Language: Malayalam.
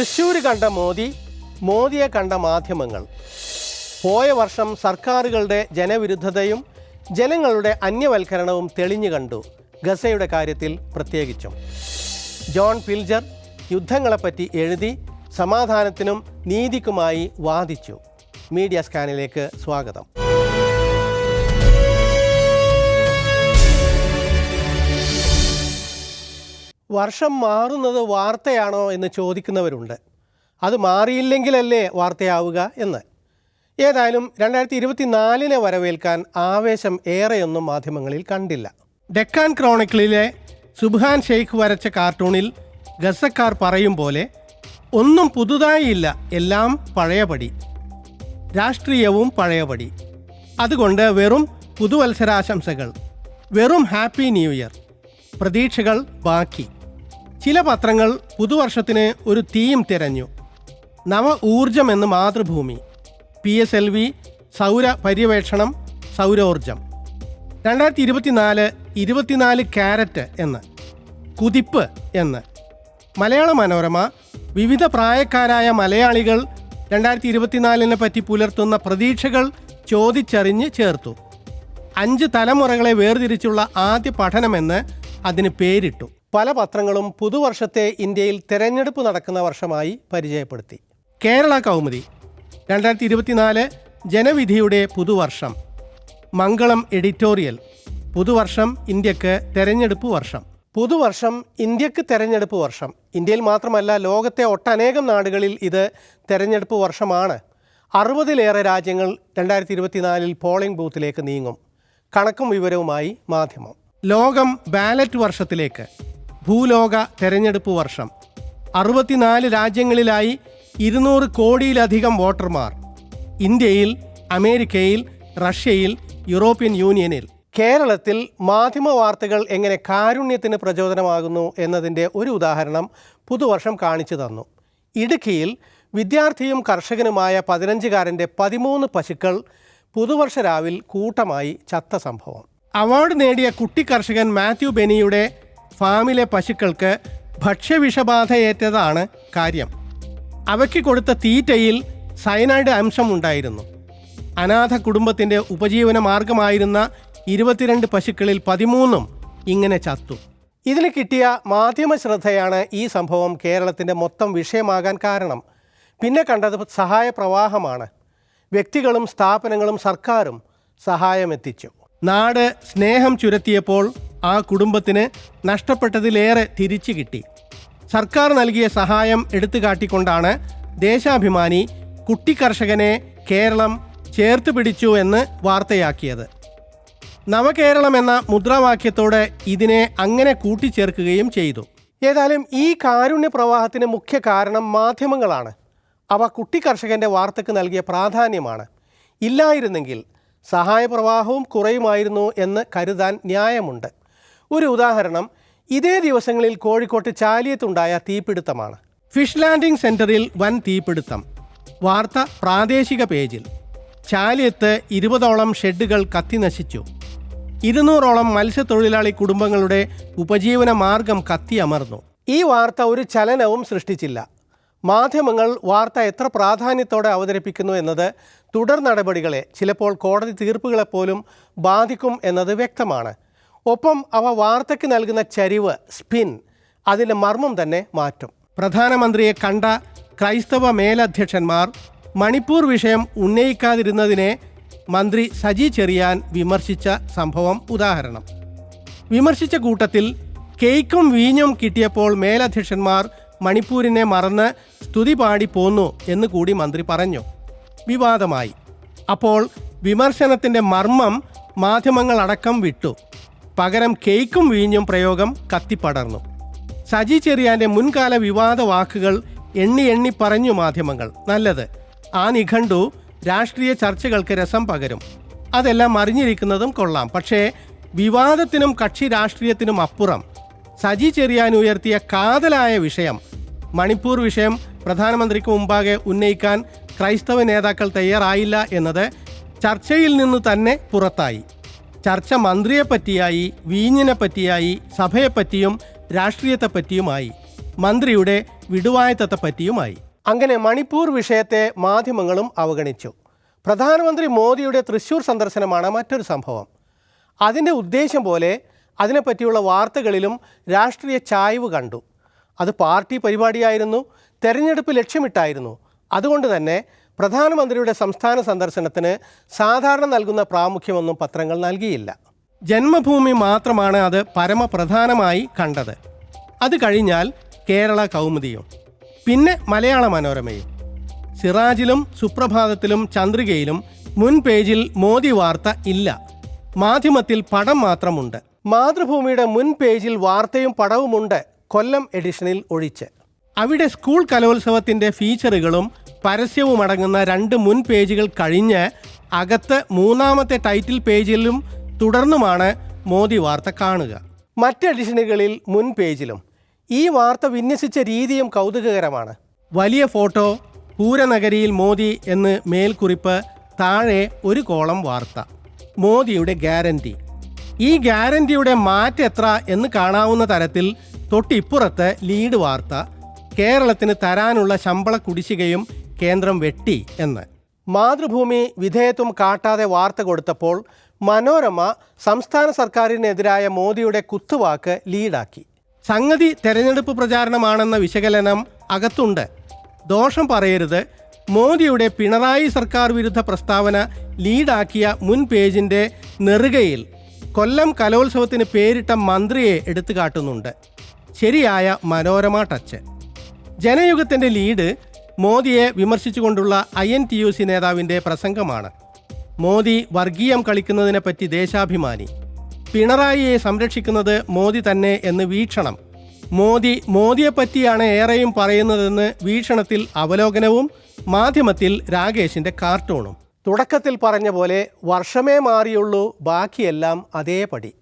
തൃശ്ശൂർ കണ്ട മോദി മോദിയെ കണ്ട മാധ്യമങ്ങൾ. പോയ വർഷം സർക്കാരുകളുടെ ജനവിരുദ്ധതയും ജനങ്ങളുടെ അന്യവൽക്കരണവും തെളിഞ്ഞു കണ്ടു. ഗസയുടെ കാര്യത്തിൽ പ്രത്യേകിച്ചും. ജോൺ പിൽജർ യുദ്ധങ്ങളെപ്പറ്റി എഴുതി സമാധാനത്തിനും നീതിക്കുമായി വാദിച്ചു. മീഡിയ സ്കാനിലേക്ക് സ്വാഗതം. വർഷം മാറുന്നത് വാർത്തയാണോ എന്ന് ചോദിക്കുന്നവരുണ്ട്. അത് മാറിയില്ലെങ്കിലല്ലേ വാർത്തയാവുക എന്ന്. ഏതായാലും രണ്ടായിരത്തി ഇരുപത്തി നാലിനെ വരവേൽക്കാൻ ആവേശം ഏറെയൊന്നും മാധ്യമങ്ങളിൽ കണ്ടില്ല. ഡെക്കാൻ ക്രോണിക്കിളിലെ സുബ്ഹാൻ ഷെയ്ഖ് വരച്ച കാർട്ടൂണിൽ ഗസക്കാർ പറയും പോലെ ഒന്നും പുതുതായില്ല എല്ലാം പഴയപടി. രാഷ്ട്രീയവും പഴയപടി. അതുകൊണ്ട് വെറും പുതുവത്സരാശംസകൾ വെറും ഹാപ്പി ന്യൂ ഇയർ. പ്രതീക്ഷകൾ ബാക്കി. ചില പത്രങ്ങൾ പുതുവർഷത്തിന് ഒരു തീം തിരഞ്ഞു. നവ ഊർജം എന്ന് Mathrubhumi. P S L V സൗര പര്യവേക്ഷണം സൗരോർജം. രണ്ടായിരത്തി ഇരുപത്തിനാല് ഇരുപത്തിനാല് ക്യാരറ്റ് എന്ന്. കുതിപ്പ് എന്ന്. മലയാള മനോരമ വിവിധ പ്രായക്കാരായ മലയാളികൾ രണ്ടായിരത്തി ഇരുപത്തിനാലിനെ പറ്റി പുലർത്തുന്ന പ്രതീക്ഷകൾ ചോദിച്ചറിഞ്ഞ് ചേർത്തു. അഞ്ച് തലമുറകളെ വേർതിരിച്ചുള്ള ആദ്യ പഠനമെന്ന് അതിന് പേരിട്ടു. പല പത്രങ്ങളും പുതുവർഷത്തെ ഇന്ത്യയിൽ തെരഞ്ഞെടുപ്പ് നടക്കുന്ന വർഷമായി പരിചയപ്പെടുത്തി. കേരള കൗമുദി രണ്ടായിരത്തി ഇരുപത്തിനാല് ജനവിധിയുടെ പുതുവർഷം. മംഗളം എഡിറ്റോറിയൽ പുതുവർഷം ഇന്ത്യയ്ക്ക് തെരഞ്ഞെടുപ്പ് വർഷം. പുതുവർഷം ഇന്ത്യയ്ക്ക് തെരഞ്ഞെടുപ്പ് വർഷം. ഇന്ത്യയിൽ മാത്രമല്ല ലോകത്തെ ഒട്ടനേകം നാടുകളിൽ ഇത് തെരഞ്ഞെടുപ്പ് വർഷമാണ്. അറുപതിലേറെ രാജ്യങ്ങൾ രണ്ടായിരത്തി ഇരുപത്തിനാലിൽ പോളിംഗ് ബൂത്തിലേക്ക് നീങ്ങും. കണക്കും വിവരവുമായി മാധ്യമം. ലോകം ബാലറ്റ് വർഷത്തിലേക്ക്. ഭൂലോക തെരഞ്ഞെടുപ്പ് വർഷം. അറുപത്തിനാല് രാജ്യങ്ങളിലായി ഇരുന്നൂറ് കോടിയിലധികം വോട്ടർമാർ. ഇന്ത്യയിൽ അമേരിക്കയിൽ റഷ്യയിൽ യൂറോപ്യൻ യൂണിയനിൽ. കേരളത്തിൽ മാധ്യമ വാർത്തകൾ എങ്ങനെ കാരുണ്യത്തിന് പ്രചോദനമാകുന്നു എന്നതിന്റെ ഒരു ഉദാഹരണം പുതുവർഷം കാണിച്ചു തന്നു. ഇടുക്കിയിൽ വിദ്യാർത്ഥിയും കർഷകനുമായ പതിനഞ്ചുകാരന്റെ പതിമൂന്ന് പശുക്കൾ പുതുവർഷ രാവിൽ കൂട്ടമായി ചത്ത സംഭവം. അവാർഡ് നേടിയ കുട്ടി കർഷകൻ മാത്യു ബെനിയുടെ ഫാമിലെ പശുക്കൾക്ക് ഭക്ഷ്യവിഷബാധയേറ്റതാണ് കാര്യം. അവയ്ക്ക് കൊടുത്ത തീറ്റയിൽ സയനൈഡ് അംശമുണ്ടായിരുന്നു അനാഥ കുടുംബത്തിന്റെ ഉപജീവന മാർഗമായിരുന്ന ഇരുപത്തിരണ്ട് പശുക്കളിൽ പതിമൂന്നും ഇങ്ങനെ ചത്തു. ഇതിന് കിട്ടിയ മാധ്യമ ശ്രദ്ധയാണ് ഈ സംഭവം കേരളത്തിന്റെ മൊത്തം വിഷയമാകാൻ കാരണം. പിന്നെ കണ്ടത് സഹായ പ്രവാഹമാണ്. വ്യക്തികളും സ്ഥാപനങ്ങളും സർക്കാരും സഹായമെത്തിച്ചു. നാട് സ്നേഹം ചുരത്തിയപ്പോൾ ആ കുടുംബത്തിന് നഷ്ടപ്പെട്ടതിലേറെ തിരിച്ചു കിട്ടി. സർക്കാർ നൽകിയ സഹായം എടുത്തു കാട്ടിക്കൊണ്ടാണ് ദേശാഭിമാനി കുട്ടിക്കർഷകനെ കേരളം ചേർത്ത് പിടിച്ചു എന്ന് വാർത്തയാക്കിയത്. നവകേരളം എന്ന മുദ്രാവാക്യത്തോടെ ഇതിനെ അങ്ങനെ കൂട്ടിച്ചേർക്കുകയും ചെയ്തു. ഏതായാലും ഈ കാരുണ്യ പ്രവാഹത്തിന് മുഖ്യ കാരണം മാധ്യമങ്ങളാണ്. അവ കുട്ടിക്കർഷകന്റെ വാർത്തയ്ക്ക് നൽകിയ പ്രാധാന്യമാണ്. ഇല്ലായിരുന്നെങ്കിൽ സഹായപ്രവാഹവും കുറയുമായിരുന്നു എന്ന് കരുതാൻ ന്യായമുണ്ട്. ഒരു ഉദാഹരണം ഇതേ ദിവസങ്ങളിൽ കോഴിക്കോട്ട് ചാലിയത്തുണ്ടായ തീപിടുത്തമാണ്. ഫിഷ് ലാൻഡിംഗ് സെന്ററിൽ വൻ തീപിടുത്തം. വാർത്ത പ്രാദേശിക പേജിൽ. ചാലിയത്ത് ഇരുപതോളം ഷെഡുകൾ കത്തിനശിച്ചു ഇരുന്നൂറോളം മത്സ്യത്തൊഴിലാളി കുടുംബങ്ങളുടെ ഉപജീവന മാർഗം കത്തിയമർന്നു ഈ വാർത്ത ഒരു ചലനവും സൃഷ്ടിച്ചില്ല. മാധ്യമങ്ങൾ വാർത്ത എത്ര പ്രാധാന്യത്തോടെ അവതരിപ്പിക്കുന്നു എന്നത് തുടർ നടപടികളെ ചിലപ്പോൾ കോടതി തീർപ്പുകളെപ്പോലും ബാധിക്കും എന്നത് വ്യക്തമാണ്. ഒപ്പം അവ വാർത്തയ്ക്ക് നൽകുന്ന ചരിവ് സ്പിൻ അതിന്റെ മർമ്മം തന്നെ മാറ്റും. പ്രധാനമന്ത്രിയെ കണ്ട ക്രൈസ്തവ മേലധ്യക്ഷന്മാർ മണിപ്പൂർ വിഷയം ഉന്നയിക്കാതിരുന്നതിനെ മന്ത്രി സജി ചെറിയാൻ വിമർശിച്ച സംഭവം ഉദാഹരണം. വിമർശിച്ച കൂട്ടത്തിൽ കേക്കും വീഞ്ഞും കിട്ടിയപ്പോൾ മേലധ്യക്ഷന്മാർ മണിപ്പൂരിനെ മറന്ന് സ്തുതി പാടി പോന്നു എന്ന് കൂടി മന്ത്രി പറഞ്ഞു. വിവാദമായി. അപ്പോൾ വിമർശനത്തിന്റെ മർമ്മം മാധ്യമങ്ങളടക്കം വിട്ടു. പകരം കേക്കും വീഞ്ഞും പ്രയോഗം കത്തിപ്പടർന്നു സജി ചെറിയാന്റെ മുൻകാല വിവാദ വാക്കുകൾ എണ്ണി എണ്ണി പറഞ്ഞു മാധ്യമങ്ങൾ. നല്ലത്. ആ നിഘണ്ടു രാഷ്ട്രീയ ചർച്ചകൾക്ക് രസം പകരും. അതെല്ലാം അറിഞ്ഞിരിക്കുന്നതും കൊള്ളാം. പക്ഷേ വിവാദത്തിനും കക്ഷി രാഷ്ട്രീയത്തിനും അപ്പുറം. സജി ചെറിയാൻ ഉയർത്തിയ കാതലായ വിഷയം. മണിപ്പൂർ വിഷയം പ്രധാനമന്ത്രിക്ക് മുമ്പാകെ ഉന്നയിക്കാൻ ക്രൈസ്തവ നേതാക്കൾ തയ്യാറായില്ല എന്നത് ചർച്ചയിൽ നിന്ന് തന്നെ പുറത്തായി. ചർച്ച മന്ത്രിയെ പറ്റിയായി വീഞ്ഞിനെ പറ്റിയായി സഭയെപ്പറ്റിയും രാഷ്ട്രീയത്തെപ്പറ്റിയുമായി. മന്ത്രിയുടെ വിടുവായത്തത്തെപ്പറ്റിയുമായി അങ്ങനെ മണിപ്പൂർ വിഷയത്തെ മാധ്യമങ്ങളും അവഗണിച്ചു. പ്രധാനമന്ത്രി മോദിയുടെ തൃശൂർ സന്ദർശനമാണ് മറ്റൊരു സംഭവം. അതിന്റെ ഉദ്ദേശം പോലെ അതിനെപ്പറ്റിയുള്ള വാർത്തകളിലും രാഷ്ട്രീയ ചായ്വ് കണ്ടു. അത് പാർട്ടി പരിപാടിയായിരുന്നു തെരഞ്ഞെടുപ്പ് ലക്ഷ്യമിട്ടായിരുന്നു. അതുകൊണ്ട് തന്നെ പ്രധാനമന്ത്രിയുടെ സംസ്ഥാന സന്ദർശനത്തിന് സാധാരണ നൽകുന്ന പ്രാമുഖ്യമൊന്നും പത്രങ്ങൾ നൽകിയില്ല. ജന്മഭൂമി മാത്രമാണ് അത് പരമപ്രധാനമായി കണ്ടത്. അത് കഴിഞ്ഞാൽ കേരള കൗമുദിയും പിന്നെ മലയാള മനോരമയും. സിറാജിലും സുപ്രഭാതത്തിലും ചന്ദ്രികയിലും മുൻ പേജിൽ മോദി വാർത്ത ഇല്ല. മാധ്യമത്തിൽ പടം മാത്രമുണ്ട്. മാതൃഭൂമിയുടെ മുൻ പേജിൽ വാർത്തയും പടവുമുണ്ട് കൊല്ലം എഡിഷനിൽ ഒഴിച്ച്. അവിടെ സ്കൂൾ കലോത്സവത്തിന്റെ ഫീച്ചറുകളും പരസ്യവും അടങ്ങുന്ന രണ്ട് മുൻ പേജുകൾ കഴിഞ്ഞ് അകത്ത് മൂന്നാമത്തെ ടൈറ്റിൽ പേജിലും തുടർന്നുമാണ് മോദി വാർത്ത കാണുക. മറ്റ് എഡിഷനുകളിൽ മുൻ പേജിലും. ഈ വാർത്ത വിന്യസിച്ച രീതിയും കൗതുകകരമാണ്. വലിയ ഫോട്ടോ പൂരനഗരിയിൽ മോദി എന്ന് മേൽക്കുറിപ്പ് താഴെ ഒരു കോളം വാർത്ത. മോദിയുടെ ഗ്യാരണ്ടി ഈ ഗ്യാരണ്ടിയുടെ മാറ്റ് എത്ര എന്ന് കാണാവുന്ന തരത്തിൽ തൊട്ടിപ്പുറത്ത് ലീഡ് വാർത്ത. കേരളത്തിന് തരാനുള്ള ശമ്പള കുടിശ്ശികയും കേന്ദ്രം വെട്ടി എന്ന്. മാതൃഭൂമി വിധേയത്വം കാട്ടാതെ വാർത്ത കൊടുത്തപ്പോൾ മനോരമ സംസ്ഥാന സർക്കാരിനെതിരായ മോദിയുടെ കുത്തുവാക്ക് ലീഡാക്കി. സംഗതി തെരഞ്ഞെടുപ്പ് പ്രചാരണമാണെന്ന വിശകലനം അകത്തുണ്ട്. ദോഷം പറയരുത്. മോദിയുടെ പിണറായി സർക്കാർ വിരുദ്ധ പ്രസ്താവന ലീഡാക്കിയ മുൻ പേജിന്റെ നെറുകയിൽ കൊല്ലം കലോത്സവത്തിന് പേരിട്ട മന്ത്രിയെ എടുത്തു കാട്ടുന്നുണ്ട് ശരിയായ മനോരമ ടച്ച്. ജനയുഗത്തിന്റെ ലീഡ് മോദിയെ വിമർശിച്ചുകൊണ്ടുള്ള I N T U C നേതാവിന്റെ പ്രസംഗമാണ്. മോദി വർഗീയം കളിക്കുന്നതിനെപ്പറ്റി ദേശാഭിമാനി. പിണറായിയെ സംരക്ഷിക്കുന്നത് മോദി തന്നെ എന്ന് വീക്ഷണം. മോദി മോദിയെപ്പറ്റിയാണ് ഏറെയും പറയുന്നതെന്ന് വീക്ഷണത്തിൽ അവലോകനവും മാധ്യമത്തിൽ രാകേഷിന്റെ കാർട്ടൂണും. തുടക്കത്തിൽ പറഞ്ഞ പോലെ വർഷമേ മാറിയുള്ളൂ ബാക്കിയെല്ലാം അതേപടി.